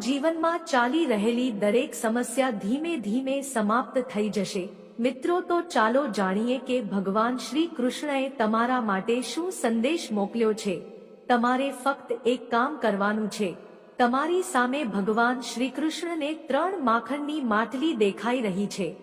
જીવનમાં ચાલી રહેલી દરેક સમસ્યા ધીમે ધીમે સમાપ્ત થઈ જશે. મિત્રો, તો ચાલો જાણીએ કે ભગવાન શ્રી કૃષ્ણએ તમારા માટે શું સંદેશ મોકલ્યો છે. તમારે ફક્ત એક કામ કરવાનું છે. તમારી સામે ભગવાન શ્રી કૃષ્ણને ત્રણ માખણની માટલી દેખાઈ રહી છે.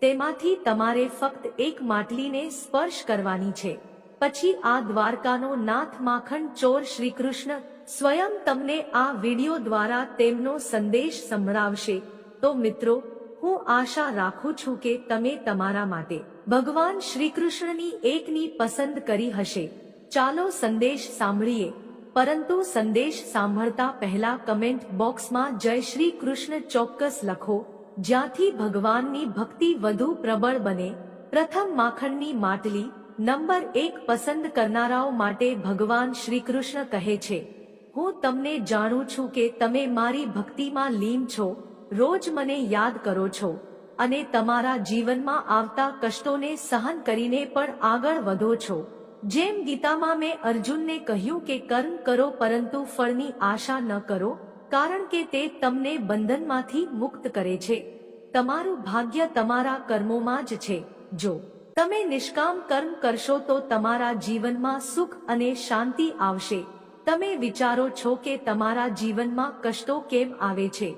તેમાંથી તમારે ફક્ત એક માટલીને સ્પર્શ કરવાની છે. પછી આ દ્વારકાનો નાથ માખણ ચોર શ્રી કૃષ્ણ સ્વયં તમને આ વિડિયો દ્વારા તેમનો સંદેશ સંભળાવશે. તો મિત્રો, હું આશા રાખું છું કે તમે તમારા માટે ભગવાન શ્રી કૃષ્ણની એકની પસંદ કરી હશે. ચાલો સંદેશ સાંભળીએ. પરંતુ સંદેશ સાંભળતા પહેલા કમેન્ટ બોક્સમાં જય શ્રી કૃષ્ણ ચોક્કસ લખો, જ્યાંથી ભગવાનની ભક્તિ વધુ પ્રબળ બને. પ્રથમ માખણની માટલી નંબર એક પસંદ કરનારાઓ માટે ભગવાન શ્રી કૃષ્ણ કહે છે. હું તમને જાણું છું કે તમે મારી ભક્તિમાં લીન છો, રોજ મને યાદ કરો છો, અને તમારા જીવનમાં આવતા કષ્ટોને સહન કરીને પણ આગળ વધો છો. જેમ ગીતામાં મેં અર્જુનને કહ્યું કે કર્મ કરો પરંતુ ફળની આશા ન કરો, કારણ કે તે તમને બંધનમાંથી મુક્ત કરે છે. તમારું ભાગ્ય તમારા કર્મોમાં જ છે. જો તમે નિષ્કામ કર્મ કરશો તો તમારા જીવનમાં સુખ અને શાંતિ આવશે. તમે વિચારો છો કે તમારા જીવનમાં કષ્ટો કેમ આવે છે?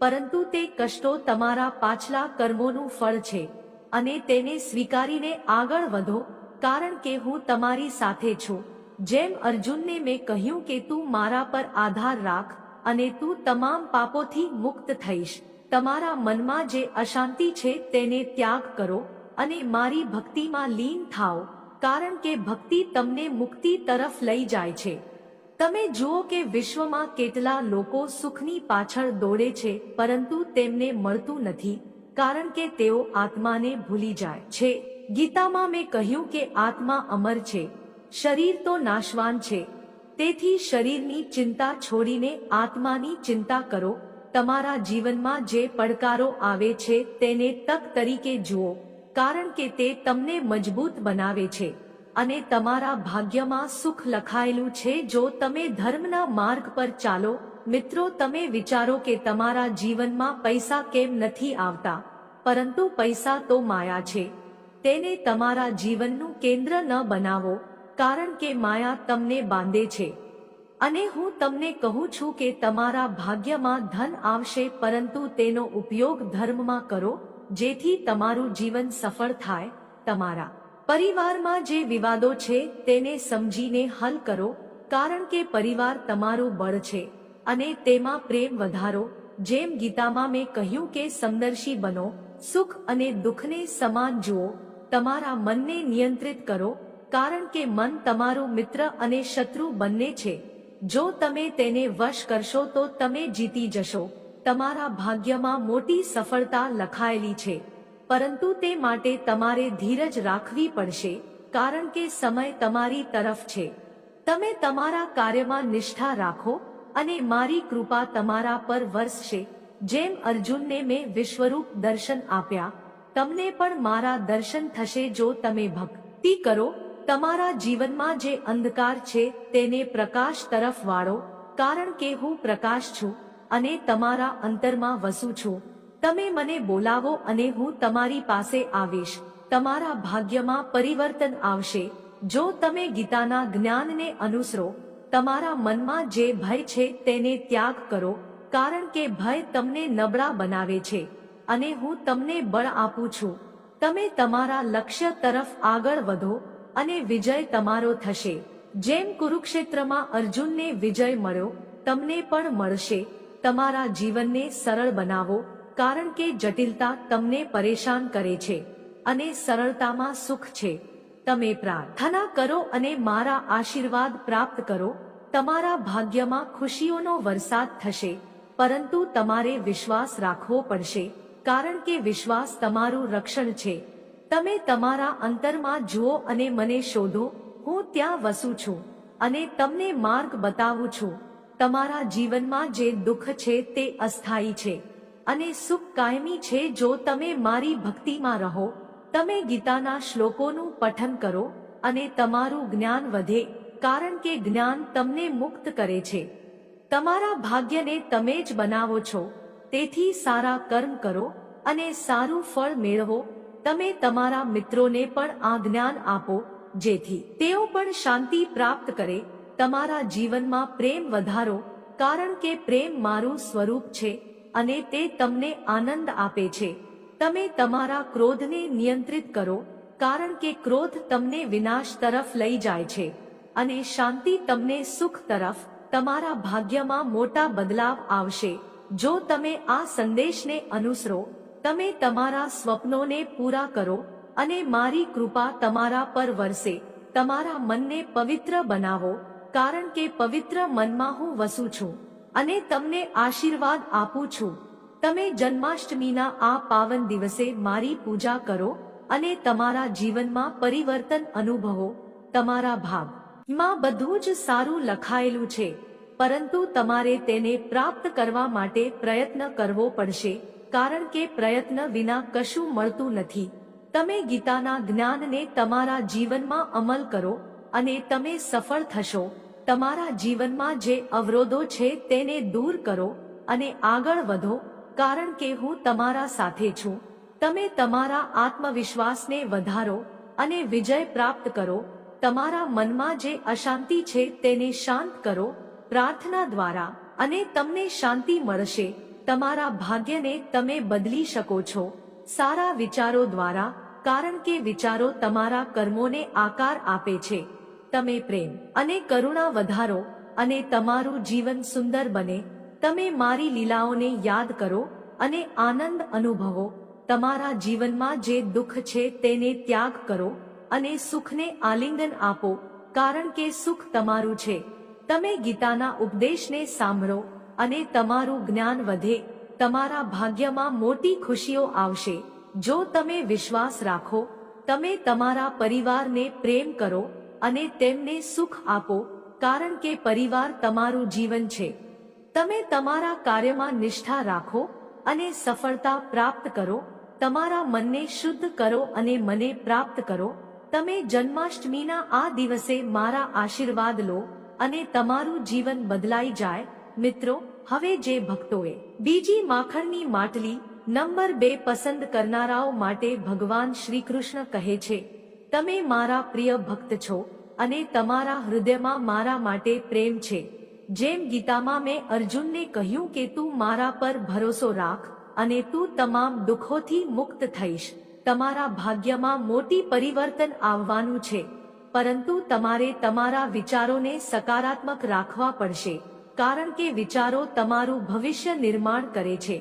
પરંતુ તે કષ્ટો તમારા પાછલા કર્મોનું ફળ છે અને તેને સ્વીકારીને આગળ વધો, કારણ કે હું તમારી સાથે છું. જેમ અર્જુનને મેં કહ્યું કે તું મારા પર આધાર રાખ અને તું તમામ પાપોથી મુક્ત થઈશ. તમારા મનમાં જે અશાંતિ છે તેને ત્યાગ કરો અને મારી ભક્તિમાં લીન થાઓ, કારણ કે ભક્તિ તમને મુક્તિ તરફ લઈ જાય છે. તમે જુઓ કે વિશ્વમાં કેટલા લોકો સુખની પાછળ દોડે છે, પરંતુ તેમને મળતું નથી, કારણ કે તેઓ આત્માને ભૂલી જાય છે. ગીતામાં મેં કહ્યું કે આત્મા અમર છે, શરીર તો નાશવાન છે. તેથી શરીરની ચિંતા છોડીને આત્માની ચિંતા કરો, તમારા જીવનમાં જે પડકારો આવે છે તેને તક તરીકે જુઓ, કારણ કે તે તમને મજબૂત બનાવે છે. અને તમારા ભાગ્યમાં સુખ લખાયેલું છે. જો તમે ધર્મના માર્ગ પર ચાલો, મિત્રો, તમે વિચારો કે તમારા જીવનમાં પૈસા કેમ નથી આવતા? પરંતુ પૈસા તો માયા છે. તેને તમારા જીવનનું કેન્દ્ર ન બનાવો, કારણ કે માયા તમને બાંધે છે. અને હું તમને કહું છું કે તમારા ભાગ્યમાં ધન આવશે, પરંતુ તેનો ઉપયોગ ધર્મમાં કરો, જેથી તમારું જીવન સફળ થાય, તમારા પરિવારમાં જે વિવાદો છે, તેને સમજીને હલ કરો, કારણ કે પરિવાર તમારું બળ છે, અને તેમાં પ્રેમ વધારો. જેમ ગીતામાં મેં કહ્યું કે સમદર્શી બનો, સુખ અને દુઃખને સમાન જુઓ, તમારા મનને નિયંત્રિત કરો, કારણ કે મન તમારું મિત્ર અને શત્રુ બંને છે. જો તમે તેને વશ કરશો તો તમે જીતી જશો. તમારા ભાગ્યમાં મોટી સફળતા લખાયેલી છે. પરંતુ તે માટે તમારે ધીરજ રાખવી પડશે, કારણ કે સમય તમારી તરફ છે. તમે તમારા કાર્યમાં નિષ્ઠા રાખો અને મારી કૃપા તમારા પર વરસશે. જેમ અર્જુનને મેં વિશ્વરૂપ દર્શન આપ્યા, તમને પણ મારા દર્શન થશે જો તમે ભક્તિ કરો. તમારા જીવનમાં જે અંધકાર છે તેને પ્રકાશ તરફ વાળો, કારણ કે હું પ્રકાશ છું અને તમારા અંતરમાં વસું છું. તમે મને બોલાવો અને હું તમારી પાસે આવીશ. તમારા ભાગ્યમાં પરિવર્તન આવશે. જો તમે ગીતાના જ્ઞાનને અનુસરો, તમારા મનમાં જે ભય છે તેને ત્યાગ કરો, કારણ કે ભય તમને નબળા બનાવે છે અને હું તમને બળ આપું છું. તમે તમારા લક્ષ્ય તરફ આગળ વધો અને વિજય તમારો થશે. જેમ કુરુક્ષેત્રમાં અર્જુનને વિજય મળ્યો, તમને પણ મળશે. તમારા જીવનને સરળ બનાવો કારણ કે જટિલતા તમને પરેશાન કરે છે અને સરળતામાં સુખ છે. તમે પ્રાર્થના કરો અને મારા આશીર્વાદ પ્રાપ્ત કરો. તમારા ભાગ્યમાં ખુશીઓનો વરસાદ થશે, પરંતુ તમારે વિશ્વાસ રાખવો પડશે, કારણ કે વિશ્વાસ તમારું રક્ષણ છે. તમે તમારા અંતરમાં જુઓ અને મને શોધો, હું ત્યાં વસું છું અને તમને માર્ગ બતાવું છું. તમારા જીવનમાં જે દુઃખ છે તે અસ્થાયી છે. અને સુખ કાયમી છે જો તમે મારી ભક્તિમાં રહો. તમે ગીતાના શ્લોકોનું પઠન કરો અને તમારું જ્ઞાન વધે, કારણ કે જ્ઞાન તમને મુક્ત કરે છે. તમારા ભાગ્યને તમે જ બનાવો છો. તેથી સારા કર્મ કરો અને સારું ફળ મેળવો. તમે તમારા મિત્રોને પણ આ જ્ઞાન આપો, જેથી તેઓ પણ શાંતિ પ્રાપ્ત કરે. તમારા જીવનમાં પ્રેમ વધારો, કારણ કે પ્રેમ મારું સ્વરૂપ છે. અને તે તમને આનંદ આપે છે. તમે તમારા ક્રોધને નિયંત્રિત કરો, કારણ કે ક્રોધ તમને વિનાશ તરફ લઈ જાય છે. અને શાંતિ તમને સુખ તરફ, તમારા ભાગ્યમાં મોટા બદલાવ આવશે. જો તમે આ સંદેશને અનુસરો, તમે તમારા સ્વપ્નોને પૂરા કરો અને મારી કૃપા તમારા પર વરસે. તમારા મનને પવિત્ર બનાવો, કારણ કે પવિત્ર મનમાં હું વસું છું. અને તમને આશીર્વાદ આપું છું. તમે જન્માષ્ટમીના આ પાવન દિવસે મારી પૂજા કરો અને તમારા જીવનમાં પરિવર્તન અનુભવો, તમારા ભાગમાં બધું જ સારું લખાયેલું છે, પરંતુ તમારે તેને પ્રાપ્ત કરવા માટે પ્રયત્ન કરવો પડશે, કારણ કે પ્રયત્ન વિના કશું મળતું નથી. તમે ગીતાના જ્ઞાનને તમારા જીવનમાં અમલ કરો અને તમે સફળ થશો. તમારા જીવનમાં જે અવરોધો છે તેને દૂર કરો અને આગળ વધો, કારણ કે હું તમારા સાથે છું. તમે તમારા આત્મવિશ્વાસને વધારો અને વિજય પ્રાપ્ત કરો. તમારા મનમાં જે અશાંતિ છે તેને શાંત કરો, પ્રાર્થના દ્વારા, અને તમને શાંતિ મળશે. તમારા ભાગ્યને તમે બદલી શકો છો. સારા વિચારો દ્વારા, કારણ કે વિચારો તમારા કર્મોને આકાર આપે છે. તમે પ્રેમ અને કરુણા વધારો અને તમારું જીવન સુંદર બને. તમે મારી લીલાઓને યાદ કરો અને આનંદ અનુભવો. તમારા જીવનમાં જે દુઃખ છે તેને ત્યાગ કરો અને સુખને આલિંગન આપો, કારણ કે સુખ તમારું છે. તમે ગીતાના ઉપદેશને સાંભળો અને તમારું જ્ઞાન વધે. તમારા ભાગ્યમાં મોટી ખુશીઓ આવશે. જો તમે વિશ્વાસ રાખો, તમે તમારા પરિવારને પ્રેમ કરો અને તેમને સુખ આપો, કારણ કે પરિવાર તમારું જીવન છે. તમે તમારા કાર્યમાં નિષ્ઠા રાખો અને સફળતા પ્રાપ્ત કરો, તમારા મનને શુદ્ધ કરો અને મને પ્રાપ્ત કરો. તમે જન્માષ્ટમીના આ દિવસે મારા આશીર્વાદ લો અને તમારું જીવન બદલાઈ જાય. મિત્રો, હવે જે ભક્તોએ બીજી માખણની માટલી નંબર બે પસંદ કરનારાઓ માટે ભગવાન શ્રી કૃષ્ણ કહે છે તમે મારા પ્રિય ભક્ત છો અને તમારા હૃદયમાં મારા માટે પ્રેમ છે. જેમ ગીતામાં મેં અર્જુનને કહ્યું કે તું મારા પર ભરોસો રાખ અને તું તમામ દુઃખોથી મુક્ત થઈશ. તમારા ભાગ્યમાં મોટી પરિવર્તન આવવાનું છે, પરંતુ તમારે તમારા વિચારોને સકારાત્મક રાખવા પડશે, કારણ કે વિચારો તમારું ભવિષ્ય નિર્માણ કરે છે.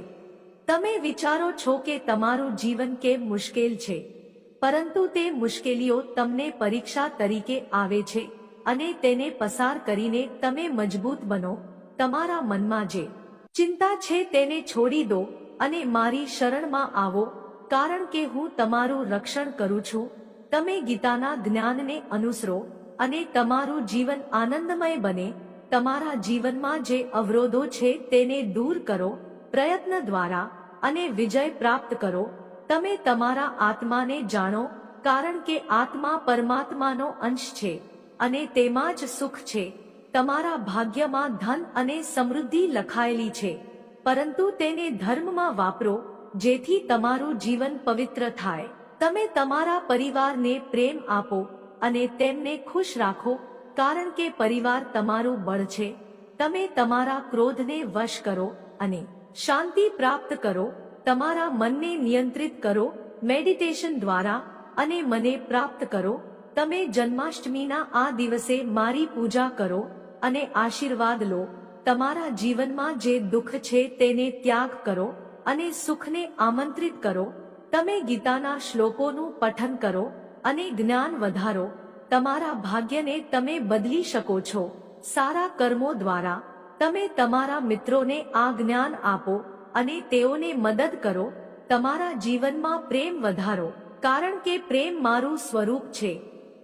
તમે વિચારો છો કે તમારું જીવન કેમ મુશ્કેલ છે? પરંતુ તે મુશ્કેલીઓ તમને પરીક્ષા તરીકે આવે છે અને તેને પસાર કરીને તમે મજબૂત બનો. તમારા મનમાં જે ચિંતા છે તેને છોડી દો અને મારી શરણમાં આવો, કારણ કે હું તમારું રક્ષણ કરું છું. તમે ગીતાના જ્ઞાનને અનુસરો અને તમારું જીવન આનંદમય બને. તમારા જીવનમાં જે અવરોધો છે તેને દૂર કરો, પ્રયત્ન દ્વારા અને વિજય પ્રાપ્ત કરો. તમે તમારા આત્માને જાણો, કારણ કે આત્મા પરમાત્માનો અંશ છે, અને તેમાં જ સુખ છે. તમારા ભાગ્યમાં ધન અને સમૃદ્ધિ લખાયેલી છે. પરંતુ તેને ધર્મમાં વાપરો, જેથી તમારું જીવન પવિત્ર થાય. તમે તમારા પરિવારને પ્રેમ આપો, અને તેમને ખુશ રાખો, કારણ કે પરિવાર તમારું બળ છે. તમે તમારા ક્રોધને વશ કરો, અને શાંતિ પ્રાપ્ત કરો તમારા મનને નિયંત્રિત કરો, મેડિટેશન દ્વારા અને મને પ્રાપ્ત કરો. તમે જન્માષ્ટમીના આ દિવસે મારી પૂજા કરો અને આશીર્વાદ લો. તમારા જીવનમાં જે દુઃખ છે તેને ત્યાગ કરો અને સુખને આમંત્રિત કરો. તમે ગીતાના શ્લોકોનું પઠન કરો અને જ્ઞાન વધારો. તમારા ભાગ્યને તમે બદલી શકો છો. સારા કર્મો દ્વારા તમે તમારા મિત્રોને આ જ્ઞાન આપો. અને તેઓને મદદ કરો, તમારા જીવનમાં પ્રેમ વધારો, કારણ કે પ્રેમ મારું સ્વરૂપ છે.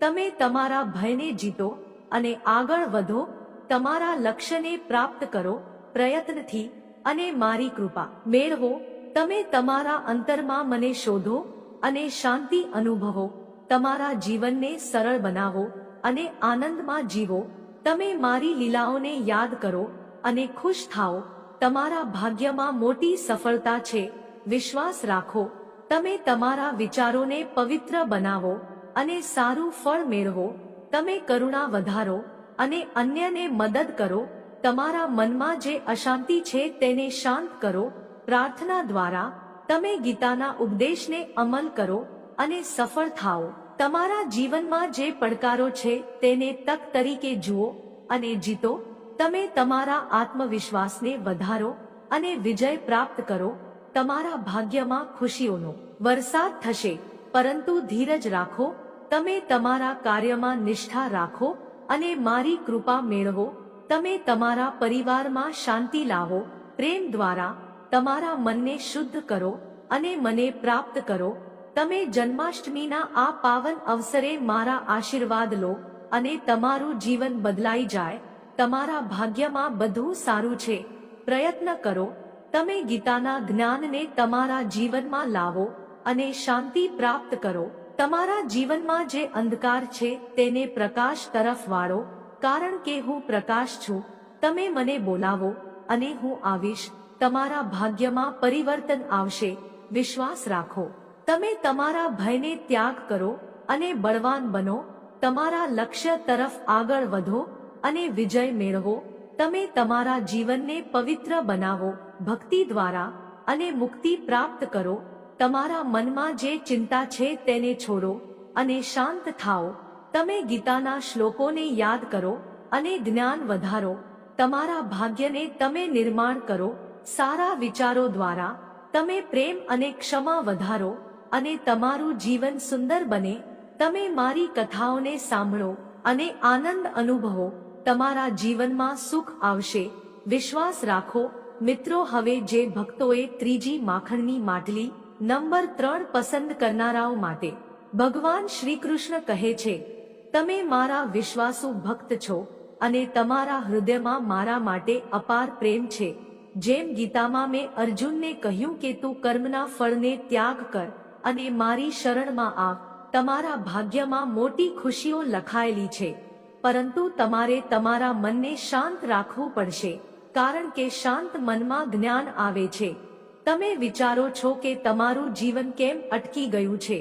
તમે તમારા ભયને જીતો અને આગળ વધો, તમારા લક્ષ્યને પ્રાપ્ત કરો, પ્રયત્નથી અને મારી કૃપા. મેળવો, તમે તમારા અંતરમાં મને શોધો અને શાંતિ અનુભવો, તમારા જીવનને સરળ બનાવો અને આનંદમાં જીવો. તમે મારી લીલાઓને યાદ કરો અને ખુશ થાઓ. તમારા ભાગ્યમાં મોટી સફળતા છે. વિશ્વાસ રાખો. તમે તમારા વિચારોને પવિત્ર બનાવો અને સારું ફળ મેળવો. તમે કરુણા વધારો અને અન્યને મદદ કરો. તમારા મનમાં જે અશાંતિ છે તેને શાંત કરો. પ્રાર્થના દ્વારા તમે ગીતાના ઉપદેશને અમલ કરો અને સફળ થાઓ. તમારા જીવનમાં જે પડકારો છે તેને તક તરીકે જુઓ અને જીતો. તમે તમારા આત્મવિશ્વાસને વધારો અને વિજય પ્રાપ્ત કરો, તમારા ભાગ્યમાં ખુશીઓનો વરસાદ થશે. પરંતુ ધીરજ રાખો, તમે તમારા કાર્યમાં નિષ્ઠા રાખો અને મારી કૃપા મેળવો. તમે તમારા પરિવારમાં શાંતિ લાવો, પ્રેમ દ્વારા તમારા મનને શુદ્ધ કરો અને મને પ્રાપ્ત કરો. તમે જન્માષ્ટમીના આ પાવન અવસરે મારા આશીર્વાદ લો અને તમારું જીવન બદલાઈ જાય. તમારા ભાગ્યમાં બધું સારું છે. પ્રયત્ન કરો, તમે ગીતાના જ્ઞાનને તમારા જીવનમાં લાવો અને શાંતિ પ્રાપ્ત કરો. તમારા જીવનમાં જે અંધકાર છે તેને પ્રકાશ તરફ વાળો કારણ કે હું પ્રકાશ છું. તમે મને બોલાવો અને હું આવીશ. તમારા ભાગ્યમાં પરિવર્તન આવશે. વિશ્વાસ રાખો. તમે તમારા ભયને ત્યાગ કરો અને બળવાન બનો. તમારા લક્ષ્ય તરફ આગળ વધો. અને વિજય મેળવો. તમે તમારા જીવનને પવિત્ર બનાવો, ભક્તિ દ્વારા અને મુક્તિ પ્રાપ્ત કરો. તમારા મનમાં જે ચિંતા છે તેને છોડો અને શાંત થાઓ. તમે ગીતાના શ્લોકોને યાદ કરો અને જ્ઞાન વધારો. તમારા ભાગ્યને તમે નિર્માણ કરો. સારા વિચારો દ્વારા તમે પ્રેમ અને ક્ષમા વધારો અને તમારું જીવન સુંદર બને. તમે મારી કથાઓને સાંભળો અને આનંદ અનુભવો. તમારા જીવનમાં સુખ આવશે. વિશ્વાસ રાખો. મિત્રો, હવે જે ભક્તોએ ત્રીજી માખણની માટલી, નંબર ત્રણ પસંદ કરનારાઓ માટે, ભગવાન શ્રી કૃષ્ણ કહે છે, તમે મારા વિશ્વાસુ ભક્ત છો અને તમારા હૃદયમાં મારા માટે અપાર પ્રેમ છે. જેમ ગીતામાં મેં અર્જુનને કહ્યું કે તું કર્મના ફળને ત્યાગ કર અને મારી શરણમાં આવ તમારા ભાગ્યમાં મોટી ખુશીઓ લખાયેલી છે. પરંતુ તમારે તમારા મનને શાંત રાખવું પડશે, કારણ કે શાંત મનમાં જ્ઞાન આવે છે. તમે વિચારો છો કે તમારું જીવન કેમ અટકી ગયું છે,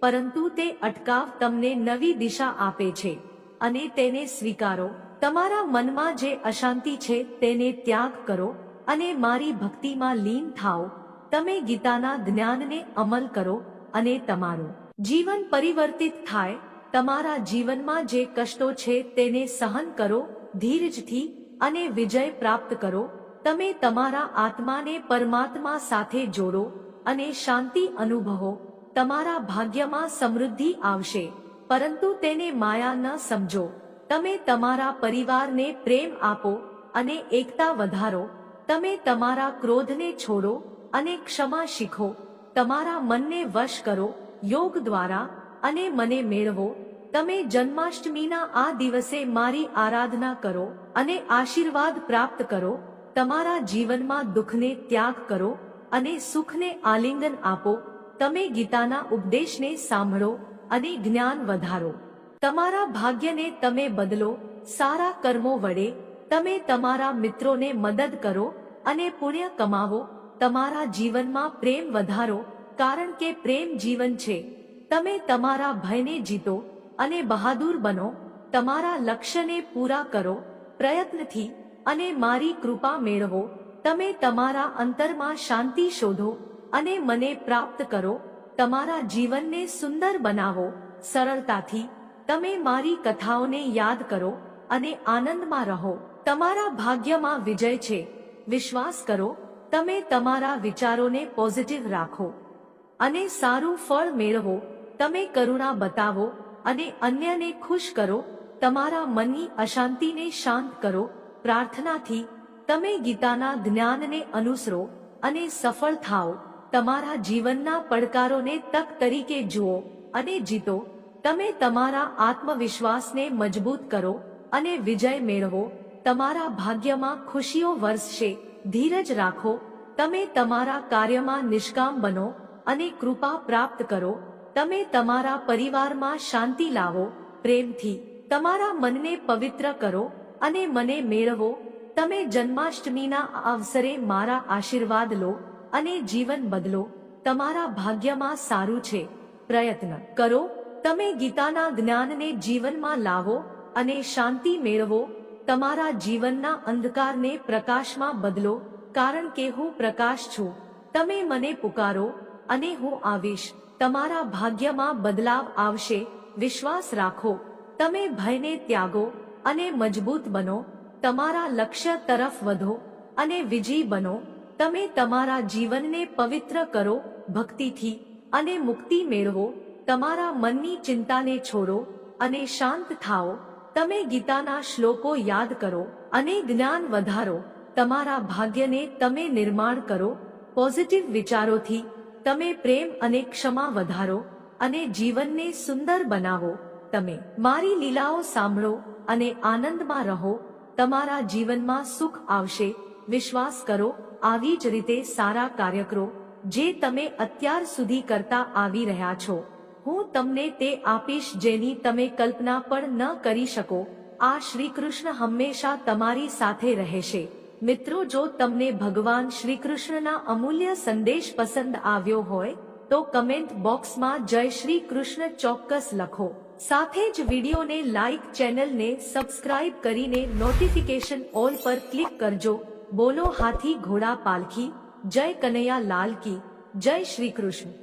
પરંતુ તે અટકાવ તમને નવી દિશા આપે છે, અને તેને સ્વીકારો. તમારા મનમાં જે અશાંતિ છે, તેને ત્યાગ કરો, અને મારી ભક્તિમાં લીન થાઓ. તમે ગીતાના જ્ઞાનને અમલ કરો, અને તમારું જીવન પરિવર્તિત થાય. તમારા જીવનમાં જે કષ્ટો છે તેને સહન કરો, ધીરજથી અને વિજય પ્રાપ્ત કરો. તમે તમારા આત્માને પરમાત્મા સાથે જોડો અને શાંતિ અનુભવો. તમારા ભાગ્યમાં સમૃદ્ધિ આવશે, પરંતુ તેને માયા ન સમજો. તમે તમારા પરિવારને પ્રેમ આપો અને એકતા વધારો. તમે તમારા ક્રોધને છોડો અને ક્ષમા શીખો. તમારા મનને વશ કરો. યોગ દ્વારા અને મને મેળવો, તમે જન્માષ્ટમીના આ દિવસે મારી આરાધના કરો અને આશીર્વાદ પ્રાપ્ત કરો, તમારા જીવનમાં દુઃખને ત્યાગ કરો અને સુખને આલિંગન આપો, તમે ગીતાના ઉપદેશને સાંભળો અને જ્ઞાન વધારો. તમારા ભાગ્યને તમે બદલો, સારા કર્મો વડે, તમે તમારા મિત્રોને મદદ કરો અને પુણ્ય કમાવો, તમારા જીવનમાં પ્રેમ વધારો, કારણ કે પ્રેમ જીવન છે. તમે તમારા ભયને જીતો અને બહાદુર બનો, તમારા લક્ષ્યને પૂરા કરો, પ્રયત્નથી અને મારી કૃપા મેળવો, તમે તમારા અંતરમાં શાંતિ શોધો અને મને પ્રાપ્ત કરો, તમારા જીવનને સુંદર બનાવો, સરળતાથી તમે મારી કથાઓને યાદ કરો અને આનંદમાં રહો. તમારા ભાગ્યમાં વિજય છે. વિશ્વાસ કરો, તમે તમારા વિચારોને પોઝિટિવ રાખો અને સારું ફળ મેળવો તમે કરુણા બતાવો અને અન્યને ખુશ કરો, તમારા મનની અશાંતિને શાંત કરો, પ્રાર્થનાથી તમે ગીતાના જ્ઞાનને અનુસરો અને સફળ થાઓ. તમારા જીવનના પડકારોને તક તરીકે જુઓ અને જીતો. તમે તમારા આત્મવિશ્વાસને મજબૂત કરો અને વિજય મેળવો. તમારા ભાગ્યમાં ખુશીઓ વરસશે. ધીરજ રાખો. તમે તમારા કાર્યમાં નિષ્કામ બનો અને કૃપા પ્રાપ્ત કરો. તમે તમારા પરિવારમાં શાંતિ લાવો, પ્રેમથી. તમારા મનને પવિત્ર કરો અને મને મેળવો. તમે જન્માષ્ટમીના અવસરે મારા આશીર્વાદ લો અને જીવન બદલો. તમારા ભાગ્યમાં સારું છે. પ્રયત્ન કરો. તમે ગીતાના જ્ઞાનને જીવનમાં લાવો અને શાંતિ મેળવો. તમારા જીવનના અંધકારને પ્રકાશમાં બદલો, કારણ કે હું પ્રકાશ છું. તમે મને પુકારો અને હું આવીશ. તમારા ભાગ્યમાં બદલાવ આવશે, વિશ્વાસ રાખો, તમે ભયને ત્યાગો અને મજબૂત બનો, તમારા લક્ષ્ય તરફ વધો અને વિજયી બનો, તમે તમારા જીવનને પવિત્ર કરો, ભક્તિથી અને મુક્તિ મેળવો, તમારા મનની ચિંતાને છોડો અને શાંત થાઓ, તમે ગીતાના શ્લોકો યાદ કરો અને જ્ઞાન વધારો, તમારા ભાગ્યને તમે નિર્માણ કરો, પોઝિટિવ વિચારોથી તમે પ્રેમ અને ક્ષમા વધારો અને જીવનને સુંદર બનાવો. તમે મારી લીલાઓ સાંભળો અને આનંદમાં રહો. તમારા જીવનમાં સુખ આવશે. વિશ્વાસ કરો. આવી જ રીતે સારા કાર્યક્રો જે તમે અત્યાર સુધી કરતા આવી રહ્યા છો. હું તમને તે આપીશ જેની તમે કલ્પના પણ ન કરી શકો. આ શ્રી કૃષ્ણ હંમેશા તમારી સાથે રહેશે. મિત્રો, જો તમને ભગવાન શ્રી કૃષ્ણના અમૂલ્ય સંદેશ પસંદ આવ્યો હોય, તો કમેન્ટ બોક્સમાં જય શ્રી કૃષ્ણ ચોક્કસ લખો. સાથે જ વિડીયોને લાઈક ચેનલને સબસ્ક્રાઇબ કરીને નોટિફિકેશન ઓલ પર ક્લિક કરજો. બોલો હાથી ઘોડા પાલખી. જય કનૈયા લાલ કી. જય શ્રી કૃષ્ણ